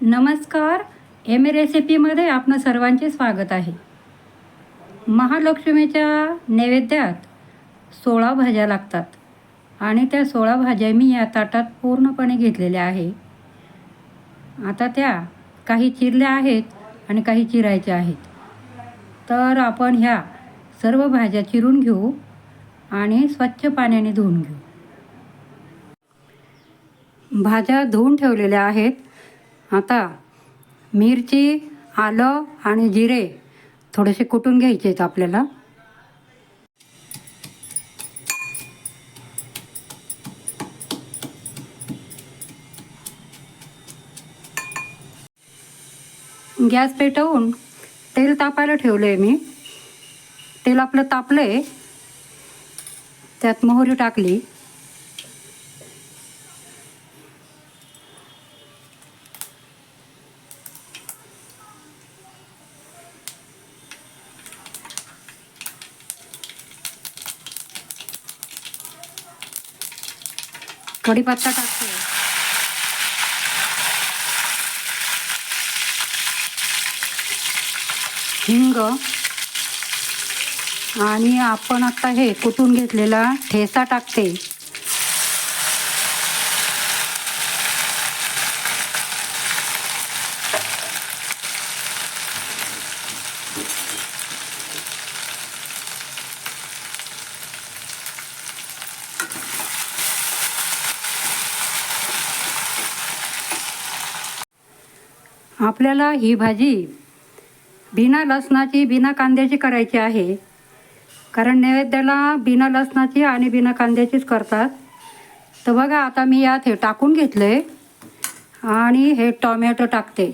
नमस्कार. M A रेसिपीमध्ये आपलं सर्वांचे स्वागत आहे. महालक्ष्मीच्या नैवेद्यात सोळा भाज्या लागतात आणि त्या सोळा भाज्या मी या ताटात पूर्णपणे घेतलेल्या आहे. आता त्या काही चिरल्या आहेत आणि काही चिरायच्या आहेत. तर आपण ह्या सर्व भाज्या चिरून घेऊ आणि स्वच्छ पाण्याने धुवून घेऊ. भाज्या धुवून ठेवलेल्या आहेत. आता मिरची आलं आणि जिरे थोडेसे कुटून घ्यायचे आहेत आपल्याला. गॅस पेटवून तेल तापायला ठेवलं आहे मी. तेल आपलं तापलं आहे त्यात मोहरी टाकली. कढीपत्ता टाकते. हिंग. आणि आपण आता हे कुटून घेतलेला ठेसा टाकते. आपल्याला ही भाजी बिना लसणाची बिना कांद्याची करायची आहे. कारण नैवेद्याला बिना लसणाची आणि बिना कांद्याचीच करतात. तर बघा आता मी यात हे टाकून घेतले आणि हे टॉमॅटो टाकते.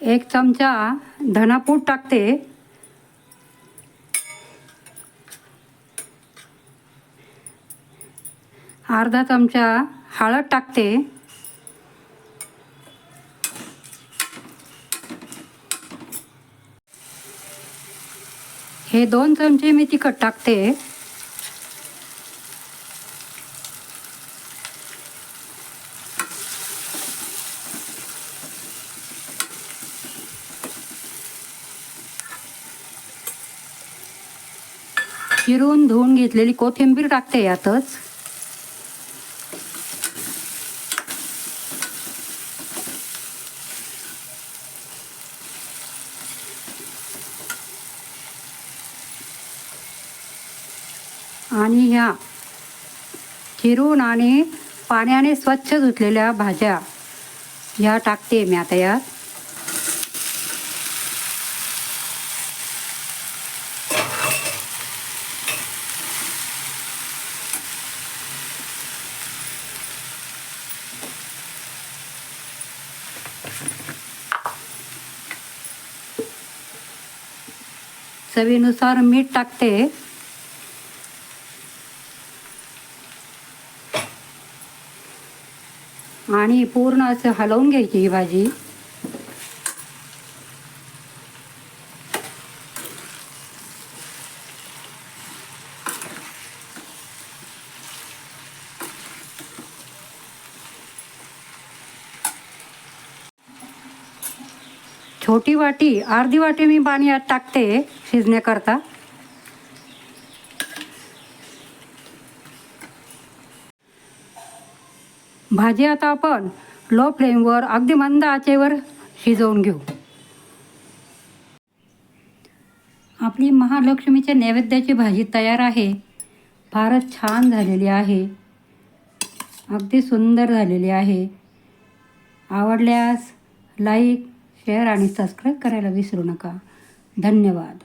एक चमचा धनापूट टाकते. अर्धा चमचा हळद टाकते. हे दोन चमचे मी तिखट टाकते. चिरून धुवून घेतलेली कोथिंबीर टाकते यातच. आणि ह्या चिरून आणि पाण्याने स्वच्छ धुतलेल्या भाज्या ह्या टाकते मी आता यात चवीनुसार मीठ टाकते. आणि पूर्ण असं हलवून घ्यायची ही भाजी. छोटी वाटी अर्धी वाटी मी पाणी यात टाकते शिजण्याकरता. भाजी आता आपण लो फ्लेमवर अगदी मंद आचेवर शिजवून घेऊ. आपली महालक्ष्मीच्या नैवेद्याची भाजी तयार आहे. फारच छान झालेली आहे. अगदी सुंदर झालेली आहे. आवडल्यास लाईक शेअर आणि सबस्क्राईब करायला विसरू नका. धन्यवाद.